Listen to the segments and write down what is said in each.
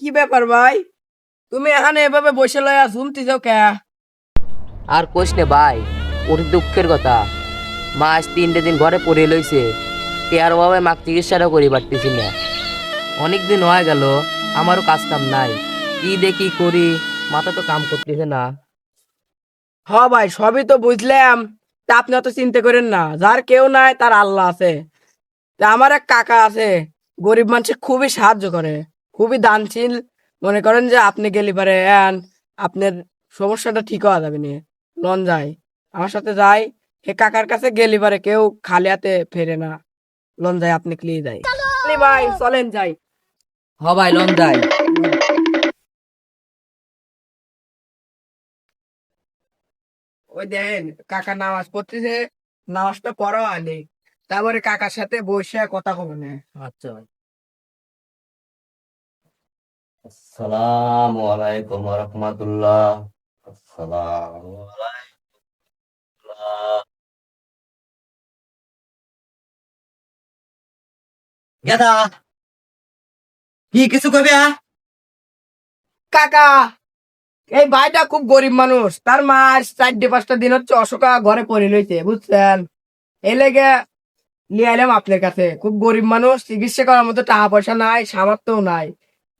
কি ব্যাপার ভাই? তুমি এখানে এভাবে বসে লয়া যাও কে? আর কোষ নে ভাই ওর দুঃখের কথা। মা আজ তিনটে দিন ঘরে পড়ে লইছে অভাবে মাক চিকিৎসাটা করি পারতেছি না। অনেক দিন হয়ে গেল আমারও কাজ কাম নাই। কি দেখি করি মাথা তো কাম করতেছে না। হ ভাই সবই তো বুঝলাম। তা আপনি অত চিন্তা করেন না যার কেউ নাই তার আল্লাহ আছে। আমার এক কাকা আছে, গরিব মানুষের খুবই সাহায্য করে, খুবই দানশীল। মনে করেন যে আপনি গেলি পারে এন আপনার সমস্যাটা ঠিক হওয়া যাবে নিয়ে লন যায় আমার সাথে যাই হে কাকার কাছে গেলি পারে কেউ খালি হাতে ফেরে না। লন যায় আপনি ক্লি যাই। ভাই, চলেন যাই। হ ভাই, লন যাই। ওই দেখেন কাকা নামাজ পড়তেছে, নামাজটা পড়াও আনি তারপরে কাকার সাথে বসে কথা কবে না আচ্ছা ভাই। আসসালামু আলাইকুম ওয়া রাহমাতুল্লাহ আসসালামু আলাইকুম। গেদা কি কিছু কবে কাকা এই ভাইটা খুব গরিব মানুষ। তার মা চারটে পাঁচটা দিন হচ্ছে অশোকা ঘরে পড়ে লইছে বুঝছেন? এই লেগে নিয়ে এলাম আপনার কাছে। খুব গরিব মানুষ চিকিৎসা করার মতো টাকা পয়সা নাই সামর্থ্যও নাই।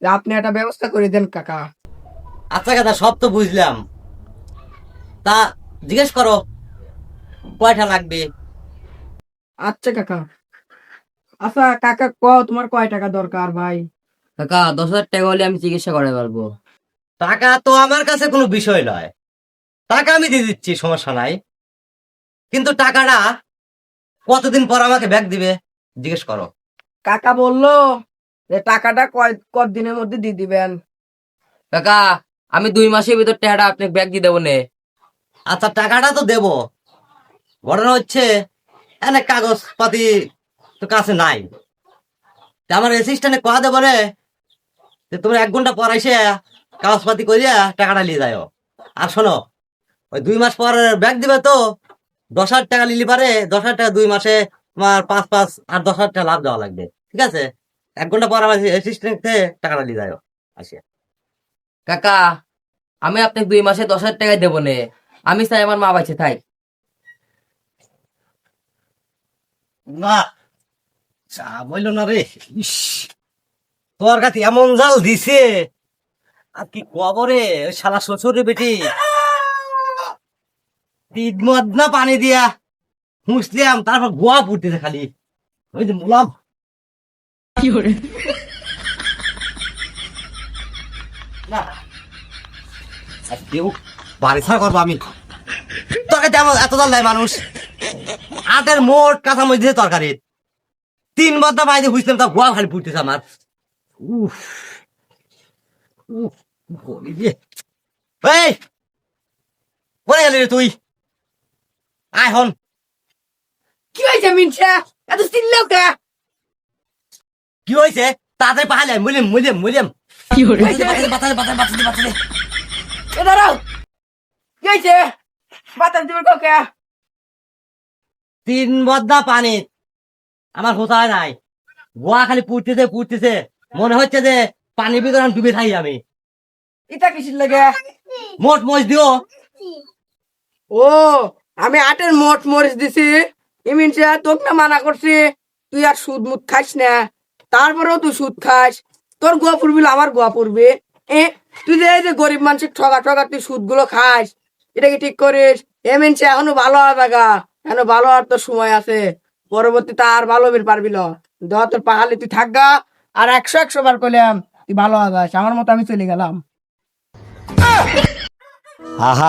আপনি একটা ব্যবস্থা করে দেন কাকা। আচ্ছা গেদা সব তো বুঝলাম। তা জিজ্ঞেস করো কয়টা লাগবে? আচ্ছা কাকা। আচ্ছা কাকা ক তোমার কয় টাকা দরকার ভাই? কাকা দশ হাজার টাকা হলে আমি চিকিৎসা করে পারব। টাকা তো আমার কাছে কোনো বিষয় নয়। টাকা আমি দিয়ে দিচ্ছি সমস্যা নাই। কিন্তু টাকাটা কতদিন পর আমাকে ব্যাগ দিবে? জিজ্ঞেস করো। কাকা বলল যে টাকাটা কয় কদিনের মধ্যে দিয়ে দিবেন? কাকা আমি দুই মাসের ভিতর টাকাটা আপনাকে ব্যাগ দিয়ে দেবো নে। আচ্ছা টাকাটা তো দেব। ঘটনা হচ্ছে অনেক কাগজ পাতি তো কাছে নাই। তা আমার অ্যাসিস্ট্যান্টে কয়া দেবো রে যে তোমরা এক ঘণ্টা পর এসে কাগজপাতি করিয়া টাকাটা নিয়ে যাও আর শোনো ওই দুই মাস পর ব্যাগ দিবে তো দশ হাজার টাকা নিলি পারে দশ হাজার টাকা দুই মাসে তোমার পাঁচ পাঁচ আর দশ হাজার টাকা লাভ দেওয়া লাগবে। ঠিক আছে? এক ঘণ্টা পর আমার অ্যাসিস্ট্যান্টে টাকাটা নিয়ে যাও আসিয়া কাকা আমি আপনাকে দুই মাসে দশ হাজার টাকা দেবো নে। আমি চাই আমার মা বাঁচে থাই না চা বইল না রে। ইস, তোর কাছে এমন জাল দিছে। আর কি কবরে শালা শ্বশুরে বেটি। তিন মদ না পানি দিয়া মুসলিম তারপর গোয়া পুড়তেছে খালি। ওই যে মুলাম। না। আর কেউ বাড়ি ছাড়া করব আমি। এত দেয় মানুষ। আটের মোট কাঁচা দিয়ে তরকারি। তিন তা গোয়া খালি আমার। উফ। উফ এই কোনে গেলি রে তুই? আয় হন কি হয়েছে মিনসা? এত চিল্লাও কে কি হয়েছে? তাড়াতাড়ি পাহালে মুলিম মুলিম মুলিম বাঁচাতে বাঁচাতে বাঁচাতে বাঁচাতে বাঁচাতে এ দাঁড়াও। কি হয়েছে? বাতাস দিবেন কাউকে? তিন বদ্দা পানি। আমার হোতায় নাই। গোয়া খালি পুড়তেছে পুড়তেছে। মনে হচ্ছে যে পানির ভিতরে আমি ডুবে থাকি আমি। এটা কিসির লাগে? মোট মজ দিও। ও আমি আটের মোট মরিচ দিছি। ইমিনসা তোকে না মানা করছি, তুই আর সুদ মুদ খাইস না। তারপরেও তুই সুদ খাস তোর গোয়া পড়বি, আমার গোয়া পড়বে। এ, তুই যে এই যে গরিব মানুষের ঠগা ঠগা তুই সুদগুলো খাস এটা কি ঠিক করিস? এমিনসা এখনও ভালো হবে গা? এখনও ভালো হওয়ার তোর সময় আছে। পরবর্তীতে আর ভালো বের পারবি দেওয়া তোর পাহাড়ে তুই থাকগা আর একশো একশো বার করলাম তুই ভালো হবে আমার মতো আমি চলে গেলাম। আহা